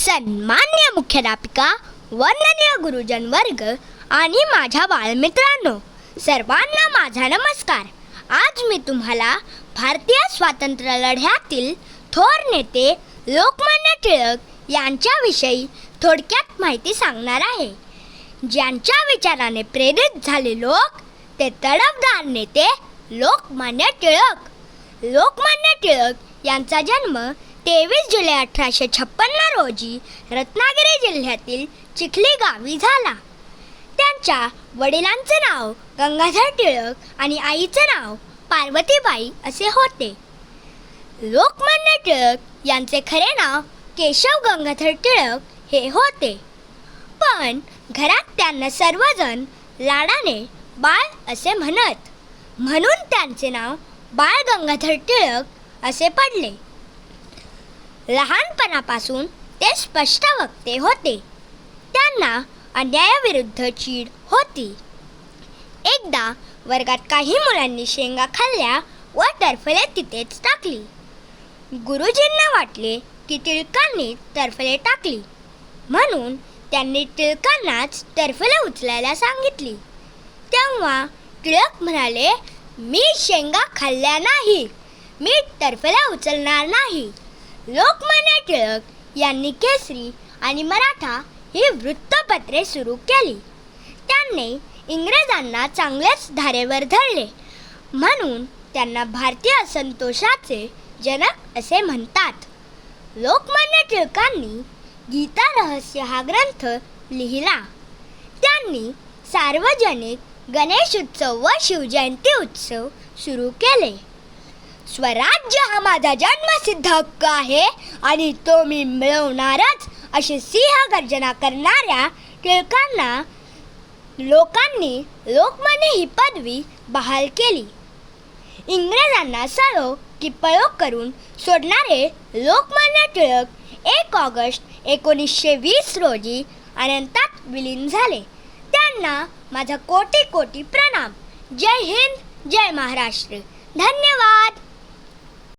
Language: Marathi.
सन्मान्य मुख्याध्यापिका वंदनीय गुरुजन वर्ग आणि माझ्या बाळमित्रांनो सर्वांना माझा नमस्कार. आज मी तुम्हाला भारतीय स्वातंत्र्य लढ्यातील थोर नेते लोकमान्य टिळक यांच्याविषयी थोडक्यात माहिती सांगणार आहे. ज्यांच्या विचाराने प्रेरित झाले लोक ते तडफदार नेते लोकमान्य टिळक. लोकमान्य टिळक यांचा जन्म तेवीस जुलै अठराशे छप्पन्न रोजी रत्नागिरी जिल्ह्यातील चिखली गावी झाला. त्यांच्या वडिलांचे नाव गंगाधर टिळक आणि आईचे नाव पार्वतीबाई असे होते. लोकमान्य टिळक यांचे खरे नाव केशव गंगाधर टिळक हे होते. पण घरात त्यांना सर्वजण लाडाने बाळ असे म्हणत. म्हणून त्यांचे नाव बाळ गंगाधर टिळक असे पडले. लहानपणापासून ते स्पष्ट वक्ते होते. त्यांना अन्यायाविरुद्ध चीड होती. एकदा वर्गात काही मुलांनी शेंगा खाल्ल्या व टरफले तिथेच टाकली. गुरुजींना वाटले की टिळकांनी टरफले टाकली. म्हणून त्यांनी टिळकांनाच टरफले उचलायला सांगितली. तेव्हा टिळक म्हणाले मी शेंगा खाल्ल्या नाही. मी टरफल्या उचलणार नाही. लोकमान्य टिळक यांनी केसरी आणि मराठा ही वृत्तपत्रे सुरू केली. त्यांनी इंग्रजांना चांगलेच धारेवर धरले. म्हणून त्यांना भारतीय असंतोषाचे जनक असे म्हणतात. लोकमान्य टिळकांनी गीता रहस्य हा ग्रंथ लिहिला. त्यांनी सार्वजनिक गणेश उत्सव व शिवजयंती उत्सव सुरू केले. स्वराज्य हा माझा जन्मसिद्ध हक्क आहे आणि तो मी मिळवणारच अशी सिंह गर्जना करणाऱ्या टिळकांना लोकांनी लोकमान्य ही पदवी बहाल केली. इंग्रजांना सळो की पळो करून सोडणारे लोकमान्य टिळक एक ऑगस्ट एकोणीसशे वीस रोजी अनंतात विलीन झाले. त्यांना माझा कोटी कोटी प्रणाम. जय हिंद जय महाराष्ट्र. धन्यवाद.